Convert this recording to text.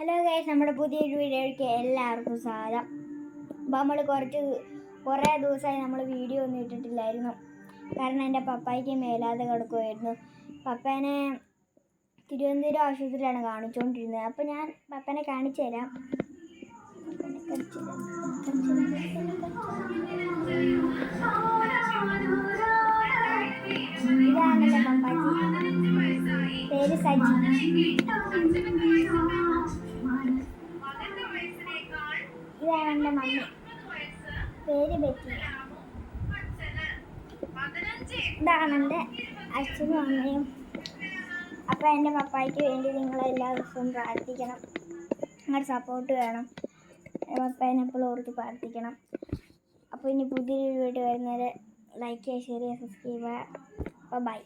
Hello guys നമ്മുടെ പുതിയൊരു വീഡിയോയ്ക്ക് എല്ലാവർക്കും സ്വാഗതം. അപ്പോൾ നമ്മൾ കുറച്ച് കുറേ ദിവസമായി നമ്മൾ വീഡിയോ ഒന്നും ഇട്ടിട്ടില്ലായിരുന്നു. കാരണം എന്റെ പപ്പായ്ക്ക് മേലാതെ കിടക്കുമായിരുന്നു പപ്പേനെ തിരുവനന്തപുരം ആശുപത്രിയിലാണ് കാണിച്ചുകൊണ്ടിരുന്നത് അപ്പോൾ ഞാൻ പപ്പനെ കാണിച്ചു തരാം. ഇതാണ് എന്റെ പപ്പായ്ക്ക്. പേര് സജി. ഇതാണ് എന്റെ മമ്മി. പേര് ബെറ്റി ഇതാണ് എന്റെ അച്ഛനും അമ്മയും. അപ്പോൾ എന്റെ പപ്പായ്ക്ക് വേണ്ടി നിങ്ങൾ എല്ലാ ദിവസവും പ്രാർത്ഥിക്കണം. നിങ്ങളുടെ സപ്പോർട്ട് വേണം. പപ്പേനെ എപ്പോഴും ഓർത്ത് പ്രാർത്ഥിക്കണം. അപ്പോൾ ഇനി പുതിയൊരു വീഡിയോ വരുന്നത് ലൈക്ക് ചെയ്യുക ഷെയർ ചെയ്യുക സബ്സ്ക്രൈബ് ചെയ്യുക ബൈ